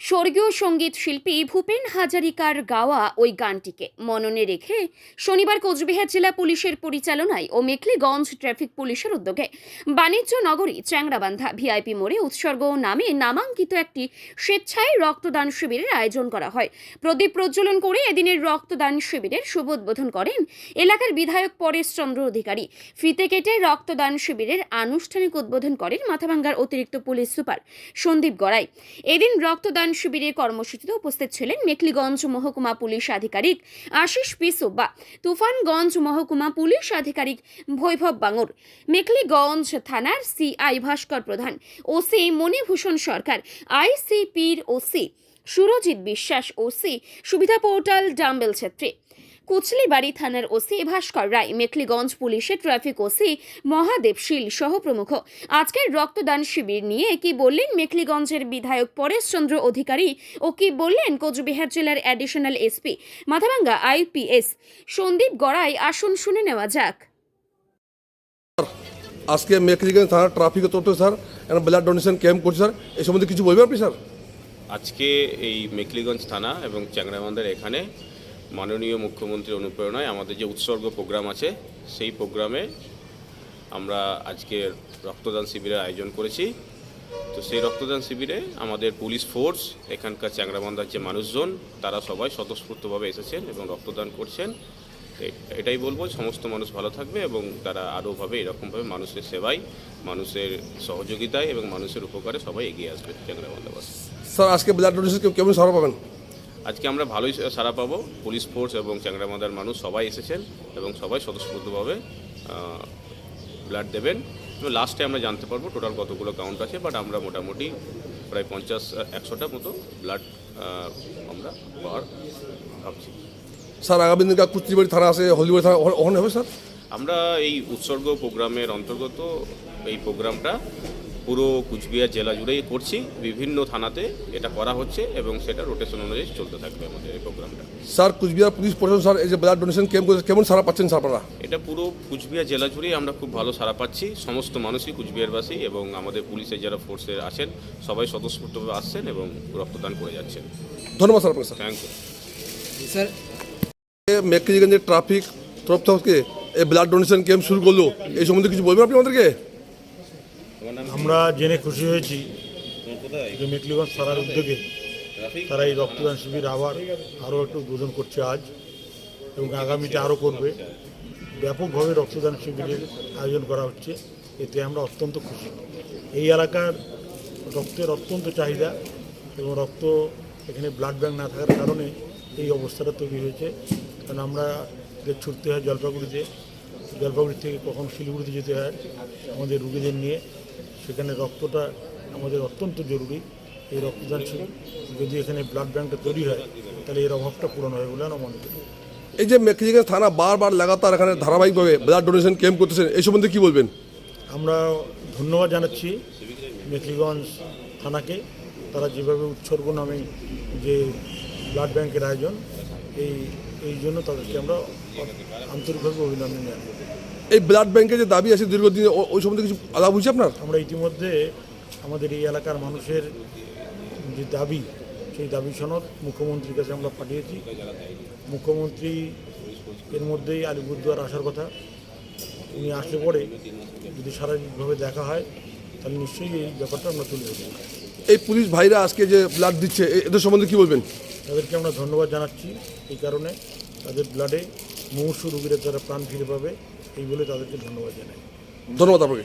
স্বর্গীয় সংগীত শিল্পী ভূপেন হাজারিকার গাওয়া ওই গানটিকে মননে রেখে শনিবার কোচবিহার জেলা পুলিশের পরিচালনায় ও মেখলিগঞ্জ ট্রাফিক পুলিশের উদ্যোগে বাণিজ্য নগরী চ্যাংরাবান্ধা ভিআইপি মোড়ে উৎসর্গ নামে নামাঙ্কিত একটি স্বেচ্ছায় রক্তদান শিবিরের আয়োজন করা হয়। প্রদীপ প্রজ্বলন করে এদিনের রক্তদান শিবিরের শুভ উদ্বোধন করেন এলাকার বিধায়ক পরেশ চন্দ্র অধিকারী। ফিতে কেটে রক্তদান শিবিরের আনুষ্ঠানিক উদ্বোধন করেন মাথাভাঙ্গার অতিরিক্ত পুলিশ সুপার সন্দীপ গড়াই। এদিন রক্তদান শিবিরের কর্মসূচিতে উপস্থিত ছিলেন মেখলিগঞ্জ মহকুমা পুলিশ আধিকারিক আশিস পি সুব্বা তুফানগঞ্জ মহকুমা পুলিশ আধিকারিক বৈভব বাঙুর, মেখলিগঞ্জ থানার সিআই ভাস্কর প্রধান ওসি মণিভূষণ সরকার, আইসিপির ওসি সুরজিৎ বিশ্বাস ওসি, সুবিধা পোর্টাল ডাম্বেল ছেত্রী। কুচলিবাড়ি থানার ওসি ভাস্কর রায় মেখলিগঞ্জ পুলিশের ট্রাফিক ওসি মহাদেব শীল সহ প্রমুখ। আজকের রক্তদান শিবির নিয়ে কি বললেন মেখলিগঞ্জের বিধায়ক পরেশচন্দ্র অধিকারী ও কি বললেন কোচবিহার জেলার additional SP Mathabhanga IPS Sandip Garai আসুন শুনে নেওয়া যাক। আজকে মেখলিগঞ্জ থানার ট্রাফিক থেকে স্যার ব্লাড ডোনেশন ক্যাম্প করছে স্যার এই সম্বন্ধে কিছু বলবেন আপনি স্যার? আজকে এই মেখলিগঞ্জ থানা এবং চ্যাংরাবান্ধার এখানে মাননীয় মুখ্যমন্ত্রীর অনুপ্রেরণায় আমাদের যে উৎসর্গ প্রোগ্রাম আছে, সেই প্রোগ্রামে আমরা আজকে রক্তদান শিবিরের আয়োজন করেছি। তো সেই রক্তদান শিবিরে আমাদের পুলিশ ফোর্স, এখানকার চ্যাংরাবান্ধার যে মানুষজন, তারা সবাই স্বতঃস্ফূর্তভাবে এসেছেন এবং রক্তদান করছেন। এটাই বলব, সমস্ত মানুষ ভালো থাকবে এবং তারা আরোভাবে এরকমভাবে মানুষের সেবায়, মানুষের সহযোগিতায় এবং মানুষের উপকারে সবাই এগিয়ে আসবে চ্যাংরাবান্ধাবাসী। স্যার, আজকে ব্লাড ডোনেশন কেমন সারা পাবেন? আজকে আমরা ভালোই সারা পাবো। পুলিশ ফোর্স এবং চ্যাংরামাদার মানুষ সবাই এসেছেন এবং সবাই স্বতঃস্ফূর্তভাবে ব্লাড দেবেন। এবং লাস্টে আমরা জানতে পারব টোটাল কতগুলো কাউন্ট আছে বাট আমরা মোটামুটি প্রায় পঞ্চাশ একশোটা মতো ব্লাড আমরা পাওয়ার ভাবছি। স্যার আগামী দিনকার কুচলিবাড়ি থানা আছে হলদিবাড়ি থানা ওখানে হবে স্যার? আমরা এই উৎসর্গ প্রোগ্রামের অন্তর্গত এই প্রোগ্রামটা পুরো কুচবিহার জেলা জুড়েই করছি। বিভিন্ন থানাতে এটা করা হচ্ছে এবং সেটা রোটেশন অনুযায়ী চলতে থাকবে আমাদের এই প্রোগ্রামটা। স্যার কুচবিহার পুলিশ প্রশাসন স্যার এই যে ব্লাড ডোনেশন ক্যাম্প করছে কেমন সারা পাচ্ছেন স্যার আপনারা? এটা পুরো কুচবিহার জেলা জুড়েই আমরা খুব ভালো সাড়া পাচ্ছি। সমস্ত মানুষই কুচবিহারবাসী এবং আমাদের পুলিশের যারা ফোর্সে আছেন সবাই স্বতঃস্ফূর্তভাবে আসছেন এবং রক্তদান করে যাচ্ছেন। ধন্যবাদ স্যার আপনাকে sir. Thank you sir. মেকলিগঞ্জের traffic তরফ থেকে এই ব্লাড ডোনেশন ক্যাম্প শুরু করল এই সম্বন্ধে কিছু বলবেন আপনি আমাদেরকে? আমরা জেনে খুশি হয়েছি যে মেকলিগঞ্জ থানার উদ্যোগে তারা এই রক্তদান শিবির আবার আরও একটু উদ্বোধন করছে আজ এবং আগামীতে আরও করবে। ব্যাপকভাবে রক্তদান শিবিরের আয়োজন করা হচ্ছে। এতে আমরা অত্যন্ত খুশি। এই এলাকার রক্তের অত্যন্ত চাহিদা এবং রক্ত এখানে ব্লাড ব্যাঙ্ক না থাকার কারণে এই অবস্থাটা তৈরি হয়েছে। কারণ আমরা ছুটতে হয় জলপাইগুড়িতে জলপাইগুড়ি থেকে কখন শিলিগুড়িতে যেতে হয় আমাদের রুগীদের নিয়ে। সেখানে রক্তটা আমাদের অত্যন্ত জরুরি। এই রক্তদান যদি এখানে ব্লাড ব্যাঙ্কটা তৈরি হয় তাহলে এর অভাবটা পূরণ হবে বলে আমার মনে করি। এই যে মেকলিগঞ্জ থানা বারবার লাগাতার এখানে ধারাবাহিকভাবে ব্লাড ডোনেশন ক্যাম্প করতেছেন এই সম্বন্ধে কী বলবেন? আমরা ধন্যবাদ জানাচ্ছি মেখলিগঞ্জ থানাকে। তারা যেভাবে উৎসর্গ নামে যে ব্লাড ব্যাংকের আয়োজন এই এই জন্য তাদেরকে আমরা আন্তরিকভাবে অভিনন্দন জানাই। এই ব্লাড ব্যাংকের যে দাবি আছে দীর্ঘদিন ওই সম্বন্ধে কিছু আলাপ হয়েছে আপনার? আমরা ইতিমধ্যে আমাদের এই এলাকার মানুষের যে দাবি সেই দাবি সনদ মুখ্যমন্ত্রীর কাছে আমরা পাঠিয়েছি। মুখ্যমন্ত্রী এর মধ্যেই আলিপুরদুয়ার আসার কথা। উনি আসলে পরে যদি শারীরিকভাবে দেখা হয় তাহলে নিশ্চয়ই এই ব্যাপারটা আমরা তুলে ধরব। এই পুলিশ ভাইরা আজকে যে ব্লাড দিচ্ছে এদের সম্বন্ধে কি বলবেন? তাদেরকে আমরা ধন্যবাদ জানাচ্ছি এই কারণে। তাদের ব্লাডে মুমূর্ষু রোগীরা তারা প্রাণ ফিরে পাবে এই বলে তাদেরকে ধন্যবাদ জানাই। ধন্যবাদ আপনাকে।